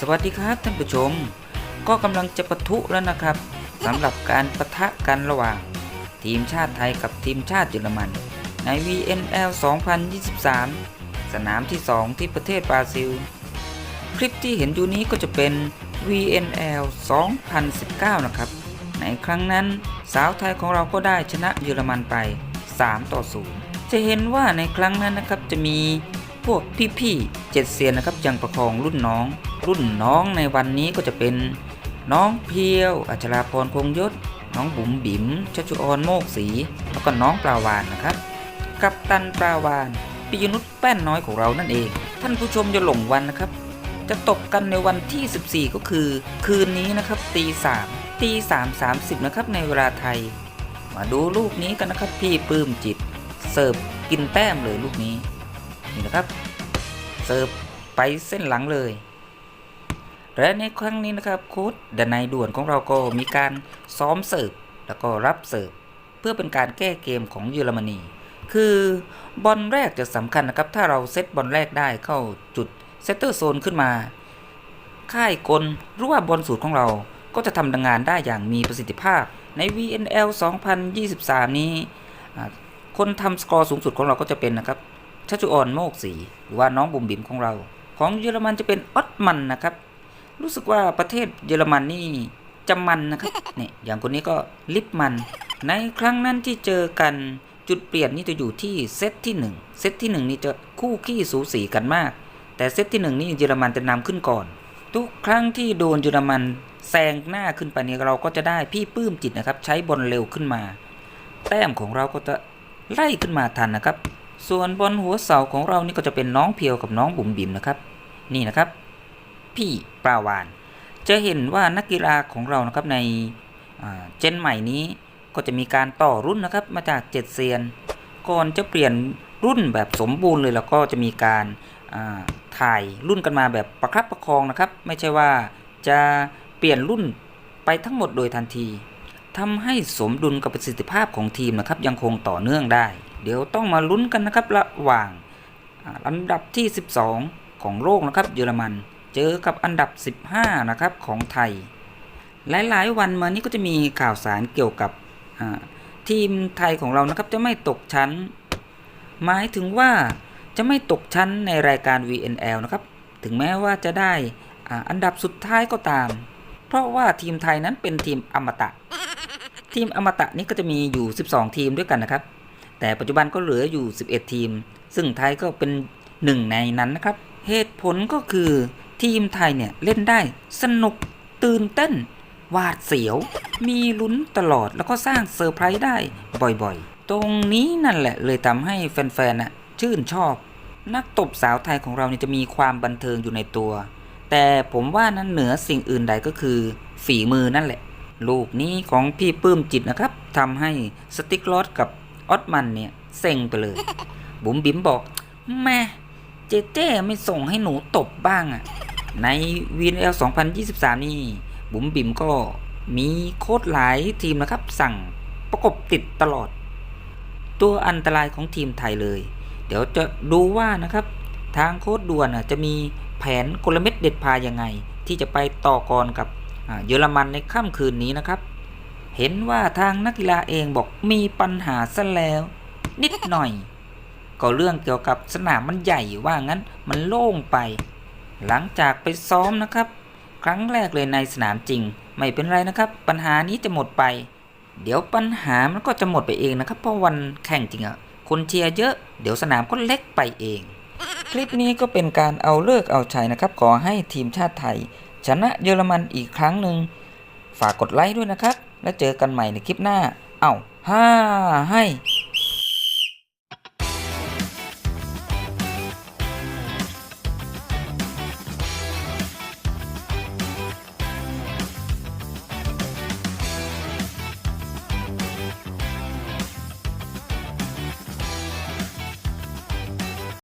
สวัสดีครับท่านผู้ชม ก็กำลังจะปะทุแล้วนะครับสำหรับการปะทะกันระหว่าง ทีมชาติไทยกับทีมชาติเยอรมัน ใน VNL 2023 สนามที่ 2 ที่ประเทศบราซิล คลิปที่เห็นอยู่นี้ก็จะเป็น VNL 2019 นะครับ ในครั้งนั้นสาวไทยของเราก็ได้ชนะเยอรมันไป 3 ต่อ 0 จะเห็นว่าในครั้งนั้นนะครับจะมีพวกพี่ๆเจ็ดเซียนนะครับยังประคองรุ่นน้อง รุ่นน้องในวันนี้ก็จะเป็นน้องเพียว อัชราพรคงยศ น้องบุ๋มบิ๋มชัชชุออนโมกศรีแล้วก็น้องปลาวานนะครับ กับตันปลาวานปิยนุชแป้นน้อยของเรานั่นเอง ท่านผู้ชมจะหลงวันนะครับ จะตบกันในวันที่ 14 ก็คือ คืนนี้นะครับตีสามตีสามสามสิบนะครับในเวลาไทย มาดูลูกนี้กันนะครับพี่ปลื้มจิต เสิร์ฟกินแต้มเลยลูกนี้นี่นะครับ เสิร์ฟไปเส้นหลังเลย และในครั้งนี้นะครับโค้ชดนายด่วนของเราก็มีการซ้อมเสิร์ฟแล้วก็รับเสิร์ฟเพื่อเป็นการแก้เกมของเยอรมนี คือบอลแรกจะสำคัญนะครับ ถ้าเราเซตบอลแรกได้เข้าจุดเซตเตอร์โซนขึ้นมา ค่ายกลหรือว่าบอลสูตรของเราก็จะทำงานได้อย่างมีประสิทธิภาพใน VNL 2023 นี้อ่าคนทำสกอร์สูงสุดของเราก็จะเป็นนะครับชัชชุออนโมกศรีหรือว่าน้องบุ๋มบิ๋มของเรา ของเยอรมันจะเป็นออตมันนะครับ รู้สึกว่าประเทศเยอรมันนี่จะมันนะครับเนี่ยอย่างคนนี้ก็ลิปมัน ในครั้งนั้นที่เจอกันจุดเปลี่ยนนี่จะอยู่ที่เซตที่ 1 เซตที่ 1 นี่จะคู่ขี้สูสีกันมาก แต่เซตที่ 1 นี่เยอรมันจะนำขึ้นก่อน ทุกครั้งที่โดนเยอรมันแซงหน้าขึ้นไปนี่เราก็จะได้พี่ปื้มจิตนะครับ ใช้บอลเร็วขึ้นมา แต้มของเราก็จะไล่ขึ้นมาทันนะครับ ส่วนบอลหัวเสาของเรานี่ก็จะเป็นน้องเพียวกับน้องบุ๋มบิ๋มนะครับ นี่นะครับ พี่ปลาวาน จะเห็นว่านักกีฬาของเรานะครับในเจนใหม่นี้ก็จะมีการต่อรุ่นนะครับมาจากเจ็ดเซียน ก่อนจะเปลี่ยนรุ่นแบบสมบูรณ์เลยแล้วก็จะมีการถ่ายรุ่นกันมาแบบประคับประคองนะครับ ไม่ใช่ว่าจะเปลี่ยนรุ่นไปทั้งหมดโดยทันทีทำให้สมดุลกับประสิทธิภาพของทีมนะครับ ยังคงต่อเนื่องได้ เดี๋ยวต้องมาลุ้นกันนะครับระหว่างอ่าอันดับที่ 12 ของโลกนะครับเยอรมัน เจอกับอันดับ 15 นะครับของไทย หลายๆ วันมานี้ก็จะมีข่าวสารเกี่ยวกับทีมไทยของเรานะครับจะไม่ตกชั้น หมายถึงว่าจะไม่ตกชั้นในรายการ VNL นะครับ ถึงแม้ว่าจะได้อันดับสุดท้ายก็ตาม เพราะว่าทีมไทยนั้นเป็นทีมอมตะ ทีมอมตะนี้ก็จะมีอยู่ 12 ทีมด้วยกันนะครับ แต่ปัจจุบันก็เหลืออยู่ 11 ทีม ซึ่งไทยก็เป็นหนึ่งในนั้นนะครับ เหตุผลก็คือ ทีมไทยเนี่ยเล่นได้สนุกตื่นเต้นหวาดเสียว มีลุ้นตลอดแล้วก็สร้างเซอร์ไพรส์ได้บ่อยๆ ตรงนี้นั่นแหละเลยทำให้แฟนๆน่ะชื่นชอบ นักตบสาวไทยของเราเนี่ยจะมีความบันเทิงอยู่ในตัว แต่ผมว่านั้นเหนือสิ่งอื่นใดก็คือ ฝีมือนั่นแหละ ลูกนี้ของพี่ปื้มจิตนะครับทำให้สติ๊กลอดกับออตมันเนี่ยเซ็งไปเลย บุ๋มบิ๋มบอกแม่เจเจ้ไม่ส่งให้หนูตบบ้างอะ ใน VNL 2023 นี่ บุ๋มบิ๋มก็มีโค้ดหลายทีมนะครับ สั่งประกบติดตลอด ตัวอันตรายของทีมไทยเลย เดี๋ยวจะดูว่านะครับ ทางโค้ดด่วนอะจะมีแผนกลเม็ดเด็ดพายังไง ที่จะไปต่อกรกับเยอรมันในค่ำคืนนี้นะครับ เห็นว่าทางนักกีฬาเองบอกมีปัญหาซะแล้ว นิดหน่อย ก็เรื่องเกี่ยวกับสนามมันใหญ่ว่างั้นมันโล่งไป หลังจากไปซ้อมนะครับ ครั้งแรกเลยในสนามจริง ไม่เป็นไรนะครับ ปัญหานี้จะหมดไป เดี๋ยวปัญหามันก็จะหมดไปเองนะครับ เพราะวันแข่งจริงอะคนเชียร์เยอะ เดี๋ยวสนามก็เล็กไปเอง คลิปนี้ก็เป็นการเอาเลิกเอาชัยนะครับ ขอให้ทีมชาติไทย ชนะเยอรมันอีกครั้งหนึ่งฝากกดไลค์ด้วยนะครับ แล้วเจอกันใหม่ในคลิปหน้า เอ้าห้าให้